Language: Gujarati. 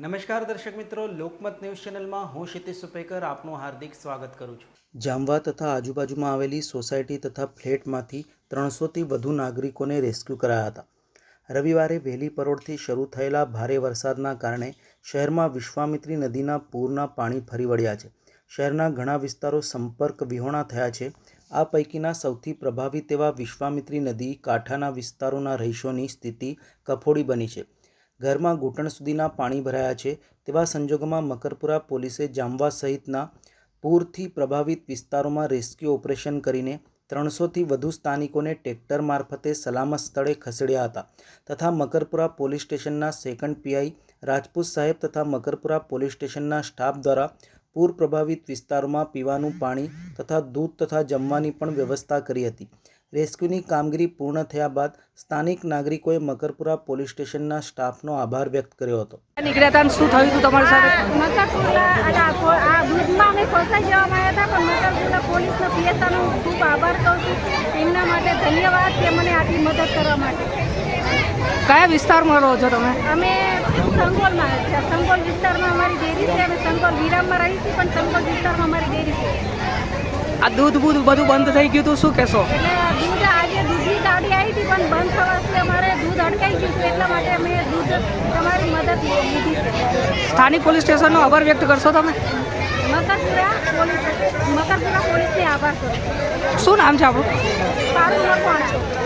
નમસ્કાર દર્શક મિત્રો, લોકમત ન્યૂઝ ચેનલમાં હું ક્ષિતિશ સુપેકર આપનું હાર્દિક સ્વાગત કરું છું. જામવા તથા આજુબાજુમાં આવેલી સોસાયટી તથા ફ્લેટમાંથી ત્રણસોથી વધુ નાગરિકોને રેસ્ક્યુ કરાયા હતા. રવિવારે વહેલી પરોળથી શરૂ થયેલા ભારે વરસાદના કારણે શહેરમાં વિશ્વામિત્રી નદીના પૂરના પાણી ફરી વળ્યા છે. શહેરના ઘણા વિસ્તારો સંપર્ક વિહોણા થયા છે. આ પૈકીના સૌથી પ્રભાવિત એવા વિશ્વામિત્રી નદી કાંઠાના વિસ્તારોના રહીશોની સ્થિતિ કફોડી બની છે. ઘરમાં ઘૂંટણ સુધીના પાણી ભરાયા છે તેવા સંજોગોમાં મકરપુરા પોલીસે જામવા સહિતના પૂરથી પ્રભાવિત વિસ્તારોમાં રેસ્ક્યુ ઓપરેશન કરીને ત્રણસોથી વધુ સ્થાનિકોને ટ્રેક્ટર મારફતે સલામત સ્થળે ખસેડ્યા હતા તથા મકરપુરા પોલીસ સ્ટેશનના સેકન્ડ પીઆઈ રાજપૂત સાહેબ તથા મકરપુરા પોલીસ સ્ટેશનના સ્ટાફ દ્વારા પૂર પ્રભાવિત વિસ્તારોમાં પીવાનું પાણી તથા દૂધ તથા જમવાની પણ વ્યવસ્થા કરી હતી. રેસ્ક્યુની કામગીરી પૂર્ણ થયા બાદ સ્થાનિક નાગરિકોએ મકરપુરા પોલીસ સ્ટેશનના સ્ટાફનો આભાર વ્યક્ત કર્યો હતો. નીકળ્યા હતા શું થયું હતું તમારી સાથે? મકરપુરા આ પો- અમે ફસાઈ જવામાં આવ્યા હતા પણ મકરપુરા પોલીસનો પીએસઆનો ખૂબ આભાર કહું છું. એમના માટે ધન્યવાદ કે મને આટલી મદદ કરવા માટે. કયા વિસ્તારમાં રહો છો તમે? અમે સંગોલમાં સંકોલ સંગોલ વિસ્તારમાં અમારી ડેરી છે. અમે સંગોલ વિરામમાં રહી છીએ પણ સંગોલ વિસ્તારમાં અમારી ડેરી છે. આ દૂધ બૂધ બધું બંધ થઈ ગયું હતું શું કહેશો? એટલે દૂધ આજે દૂધની ગાડી આવી હતી પણ બંધ થવાથી અમારે દૂધ અટકાઈ ગયું હતું એટલા માટે અમે દૂધ તમારી મદદ લીધી છે. સ્થાનિક પોલીસ સ્ટેશનનો આભાર વ્યક્ત કરશો તમે? મકરપુરા પોલીસ મકરપુરા પોલીસને આભાર કરો શું નામ છે આપણું? સારું પણ